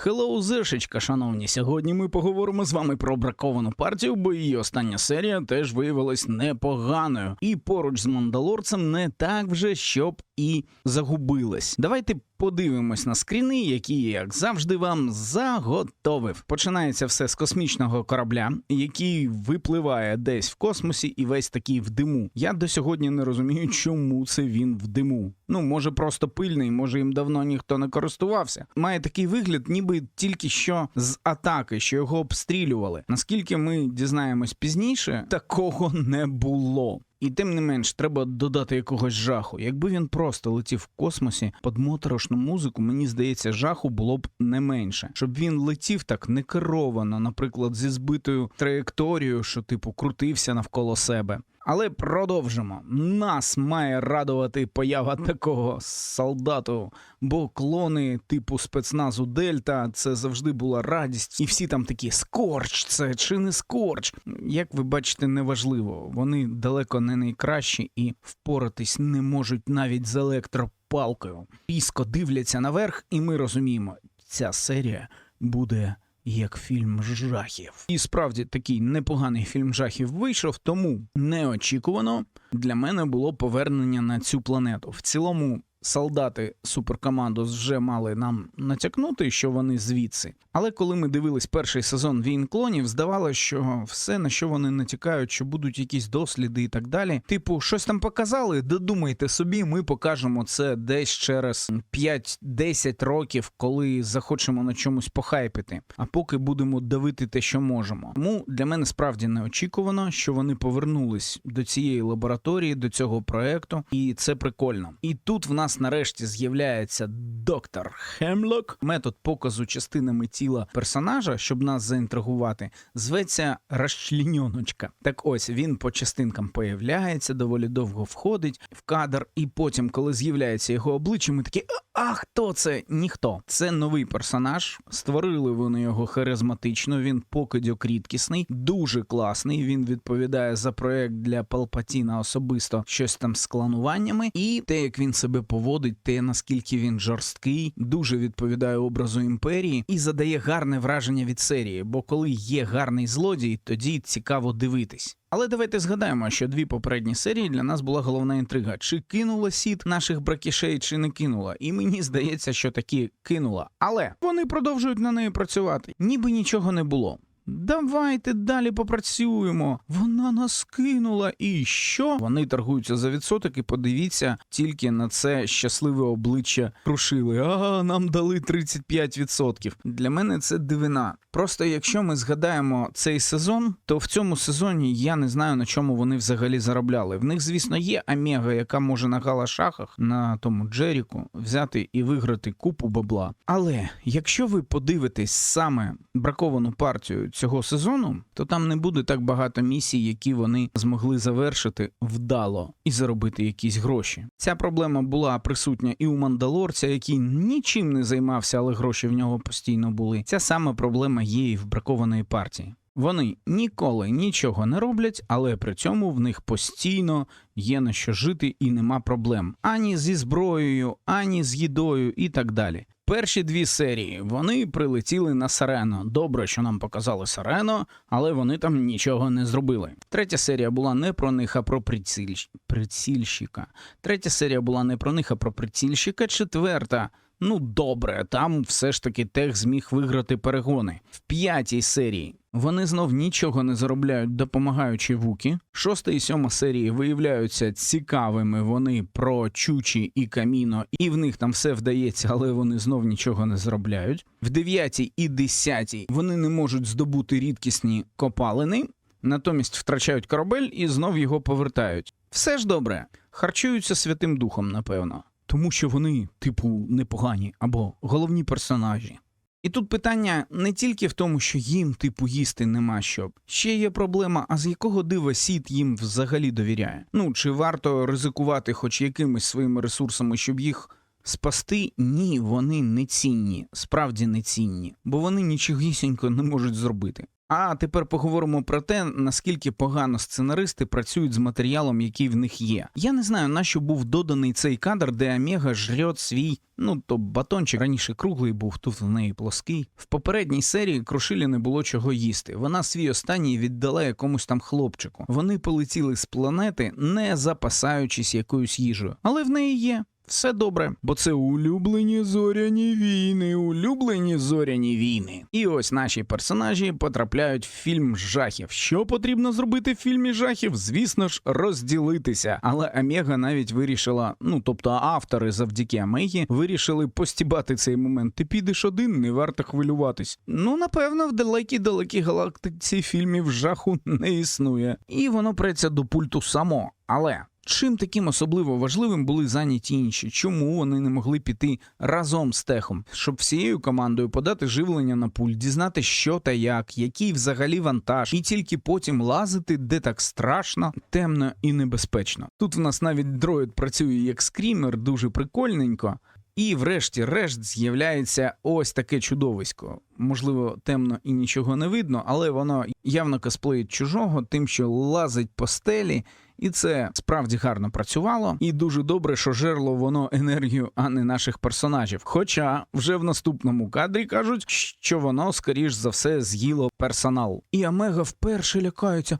Хеллоу, зешечка, шановні. Сьогодні ми поговоримо з вами про браковану партію, бо її остання серія теж виявилась непоганою. І поруч з мандалорцем не так вже щоб і загубилась. Давайте подивимось на скріни, які як завжди вам заготовив. Починається все з космічного корабля, який випливає десь в космосі і весь такий в диму. Я до сьогодні не розумію, чому це він в диму. Ну, може, просто пильний, може їм давно ніхто не користувався. Має такий вигляд, ніби тільки що з атаки, що його обстрілювали. Наскільки ми дізнаємось пізніше, такого не було. І тим не менш, треба додати якогось жаху. Якби він просто летів в космосі під моторошну музику, мені здається, жаху було б не менше. Щоб він летів так не керовано, наприклад, зі збитою траєкторією, що типу крутився навколо себе. Але продовжимо. Нас має радувати поява такого солдату, бо клони типу спецназу Дельта це завжди була радість, і всі там такі скорч, це чи не скорч. Як ви бачите, неважливо. Вони далеко не найкращі і впоратись не можуть навіть з електропалкою. Різко дивляться наверх, і ми розуміємо, ця серія буде як фільм жахів. І справді такий непоганий фільм жахів вийшов, тому неочікувано для мене було повернення на цю планету. В цілому. Солдати суперкомандос вже мали нам натякнути, що вони звідси. Але коли ми дивились перший сезон війн клонів, здавалося, що все, на що вони натякають, що будуть якісь досліди і так далі. Типу, щось там показали, додумайте собі, ми покажемо це десь через 5-10 років, коли захочемо на чомусь похайпити. А поки будемо давити те, що можемо. Тому для мене справді неочікувано, що вони повернулись до цієї лабораторії, до цього проекту, і це прикольно. І тут в нас нарешті з'являється доктор Хемлок. Метод показу частинами тіла персонажа, щоб нас заінтригувати, зветься розчленьоночка. Так ось він по частинкам появляється, доволі довго входить в кадр, і потім, коли з'являється його обличчя, ми такі. А хто це? Ніхто. Це новий персонаж. Створили вони його харизматично. Він покидьок рідкісний, дуже класний. Він відповідає за проект для Палпатіна особисто щось там з клануваннями. І те, як він себе поводить, те наскільки він жорсткий, дуже відповідає образу імперії і задає гарне враження від серії. Бо коли є гарний злодій, тоді цікаво дивитись. Але давайте згадаємо, що дві попередні серії для нас була головна інтрига: чи кинула сіт наших бракішей, чи не кинула. І мені здається, що таки кинула. Але вони продовжують на неї працювати, ніби нічого не було. Давайте далі попрацюємо. Вона нас кинула. І що? Вони торгуються за відсоток, і подивіться тільки на це щасливе обличчя крушили. А нам дали 35%. Для мене це дивина. Просто якщо ми згадаємо цей сезон, то в цьому сезоні я не знаю на чому вони взагалі заробляли. В них, звісно, є Омега, яка може на галашахах на тому Джеріку взяти і виграти купу бабла. Але якщо ви подивитесь саме браковану партію цього сезону, то там не буде так багато місій, які вони змогли завершити вдало і заробити якісь гроші. Ця проблема була присутня і у мандалорця, який нічим не займався, але гроші в нього постійно були. Ця сама проблема є і в бракованої партії. Вони ніколи нічого не роблять, але при цьому в них постійно є на що жити і нема проблем ані зі зброєю, ані з їдою і так далі. Перші дві серії вони прилетіли на Сарено. Добре, що нам показали Сарено, але вони там нічого не зробили. Третя серія була не про них, а про прицільщ... прицільщика. Третя серія була не про них, а про прицільщика. Четверта. Ну добре, там все ж таки тех зміг виграти перегони. В п'ятій серії вони знов нічого не заробляють, допомагаючи Вукі. Шоста і сьома серії виявляються цікавими. Вони про Чучі і Каміно, і в них там все вдається, але вони знов нічого не заробляють. В дев'ятій і десятій вони не можуть здобути рідкісні копалини, натомість втрачають корабель і знов його повертають. Все ж добре, харчуються святим духом, напевно, тому що вони, типу, непогані або головні персонажі. І тут питання не тільки в тому, що їм, типу, їсти нема що. Ще є проблема, а з якого дива сіт їм взагалі довіряє? Ну чи варто ризикувати хоч якимись своїми ресурсами, щоб їх спасти? Ні, вони не цінні, справді не цінні, бо вони нічогісінько не можуть зробити. А тепер поговоримо про те, наскільки погано сценаристи працюють з матеріалом, який в них є. Я не знаю, на що був доданий цей кадр, де Омега жрет свій, ну то батончик раніше круглий був, тут в неї плоский. В попередній серії Крушилі не було чого їсти. Вона свій останній віддала якомусь там хлопчику. Вони полетіли з планети, не запасаючись якоюсь їжею, але в неї є. Все добре, бо це улюблені зоряні війни, улюблені зоряні війни. І ось наші персонажі потрапляють в фільм жахів. Що потрібно зробити в фільмі жахів? Звісно ж, розділитися. Але Омега навіть вирішила, ну тобто автори завдяки Омегі, вирішили постібати цей момент. Ти підеш один, не варто хвилюватись. Ну напевно, в далекій далекій галактиці фільмів жаху не існує, і воно преться до пульту само. Але чим таким особливо важливим були зайняті інші? Чому вони не могли піти разом з техом, щоб всією командою подати живлення на пульт, дізнати, що та як, який взагалі вантаж, і тільки потім лазити, де так страшно, темно і небезпечно. Тут в нас навіть дроїд працює як скрімер, дуже прикольненько. І, врешті-решт, з'являється ось таке чудовисько. Можливо, темно і нічого не видно, але воно явно косплеїть чужого, тим, що лазить по стелі, і це справді гарно працювало. І дуже добре, що жерло воно енергію, а не наших персонажів. Хоча вже в наступному кадрі кажуть, що воно, скоріш за все, з'їло персонал. І Омега вперше лякається.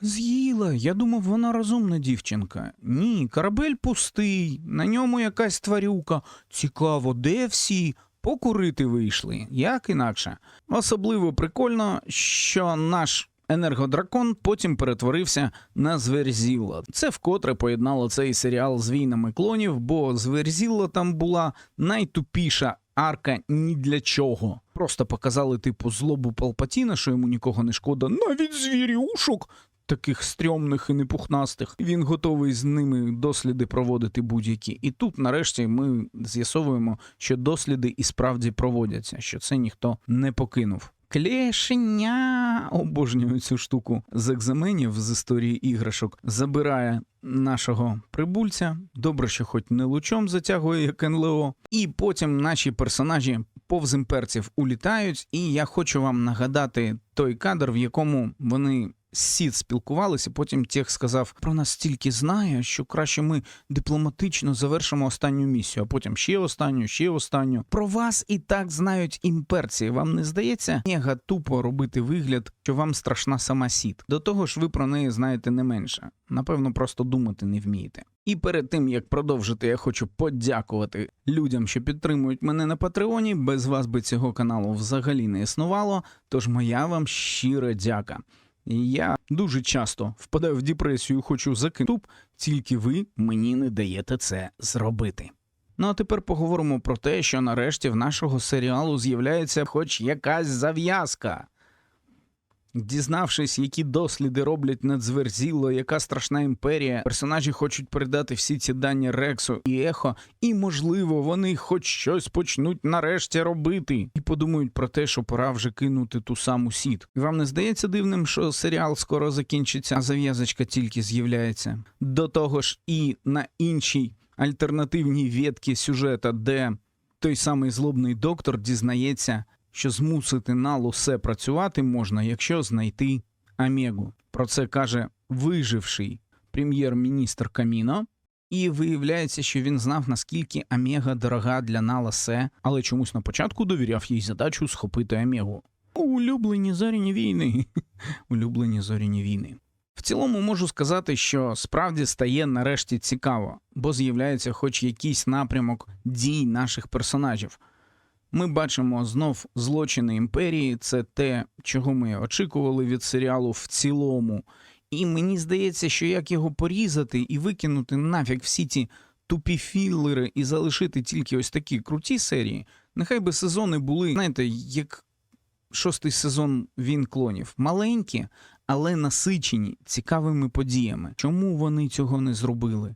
З'їла. Я думав, вона розумна дівчинка. Ні, корабель пустий, на ньому якась тварюка. Цікаво, де всі? Покурити вийшли, як інакше. Особливо прикольно, що наш енергодракон потім перетворився на Зверзілла. Це вкотре поєднало цей серіал з війнами клонів, бо Зверзілла там була найтупіша арка ні для чого. Просто показали типу злобу Палпатіна, що йому нікого не шкода, навіть звірюшок. Таких стрьомних і непухнастих, він готовий з ними досліди проводити будь-які. І тут, нарешті, ми з'ясовуємо, що досліди і справді проводяться, що це ніхто не покинув. Клешеня обожнюю цю штуку з екзаменів з історії іграшок. Забирає нашого прибульця. Добре, що хоч не лучом затягує як НЛО. І потім наші персонажі повз імперців улітають. І я хочу вам нагадати той кадр, в якому вони. Сід спілкувалися, потім Тех сказав, про нас стільки знає, що краще ми дипломатично завершимо останню місію, а потім ще останню, ще останню. Про вас і так знають імперці. Вам не здається мега тупо робити вигляд, що вам страшна сама сід. До того ж, ви про неї знаєте не менше. Напевно, просто думати не вмієте. І перед тим як продовжити, я хочу подякувати людям, що підтримують мене на Патреоні. Без вас би цього каналу взагалі не існувало. Тож моя вам щира дяка. Я дуже часто впадаю в депресію, хочу закинути, тільки ви мені не даєте це зробити. Ну а тепер поговоримо про те, що нарешті в нашого серіалу з'являється хоч якась зав'язка. Дізнавшись, які досліди роблять надзверзіло, яка страшна імперія, персонажі хочуть передати всі ці дані Рексу і Ехо, і, можливо, вони хоч щось почнуть нарешті робити, і подумають про те, що пора вже кинути ту саму сіт. І вам не здається дивним, що серіал скоро закінчиться, а зав'язочка тільки з'являється. До того ж, і на іншій альтернативній ветці сюжета, де той самий злобний доктор дізнається що змусити налу все працювати можна, якщо знайти Омегу. Про це каже виживший прем'єр-міністр Каміно. І виявляється, що він знав, наскільки Омега дорога для Нала Се, але чомусь на початку довіряв їй задачу схопити Омегу. Улюблені зоряні війни. Улюблені зоряні війни. В цілому можу сказати, що справді стає нарешті цікаво, бо з'являється хоч якийсь напрямок дій наших персонажів. Ми бачимо знов злочини імперії, це те, чого ми очікували від серіалу в цілому. І мені здається, що як його порізати і викинути нафіг всі ті тупі філери і залишити тільки ось такі круті серії, нехай би сезони були, знаєте, як шостий сезон він клонів. Маленькі, але насичені цікавими подіями. Чому вони цього не зробили?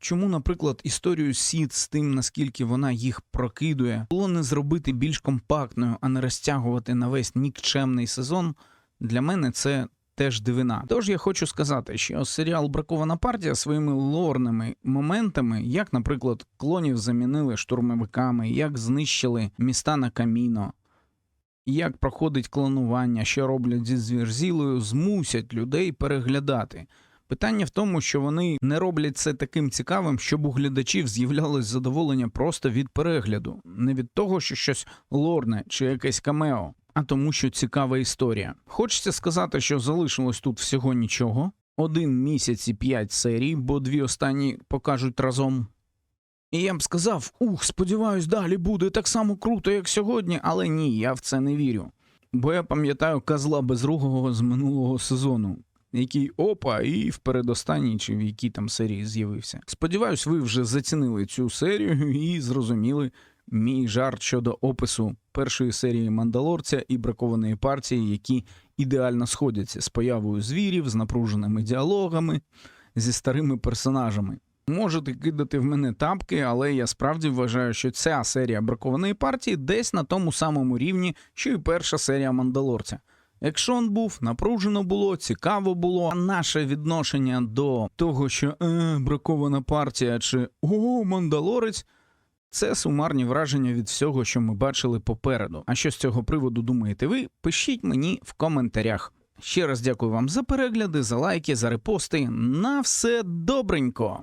Чому, наприклад, історію Сід з тим, наскільки вона їх прокидує, було не зробити більш компактною, а не розтягувати на весь нікчемний сезон, для мене це теж дивина. Тож я хочу сказати, що серіал Бракована партія своїми лорними моментами, як, наприклад, клонів замінили штурмовиками, як знищили міста на каміно, як проходить клонування, що роблять зі звірзілою, змусять людей переглядати. Питання в тому, що вони не роблять це таким цікавим, щоб у глядачів з'являлось задоволення просто від перегляду, не від того, що щось лорне чи якесь камео, а тому, що цікава історія. Хочеться сказати, що залишилось тут всього нічого. Один місяць і п'ять серій, бо дві останні покажуть разом. І я б сказав: ух, сподіваюсь, далі буде так само круто, як сьогодні, але ні, я в це не вірю. Бо я пам'ятаю козла безругого з минулого сезону, який опа, і в передостанній чи в якій там серії з'явився. Сподіваюсь, ви вже зацінили цю серію і зрозуміли мій жарт щодо опису першої серії Мандалорця і бракованої партії, які ідеально сходяться з появою звірів, з напруженими діалогами, зі старими персонажами. Можете кидати в мене тапки, але я справді вважаю, що ця серія бракованої партії десь на тому самому рівні, що і перша серія Мандалорця. Екшон був, напружено було, цікаво було. А наше відношення до того, що е, бракована партія чи о, мандалорець. Це сумарні враження від всього, що ми бачили попереду. А що з цього приводу думаєте ви? Пишіть мені в коментарях. Ще раз дякую вам за перегляди, за лайки, за репости. На все добренько!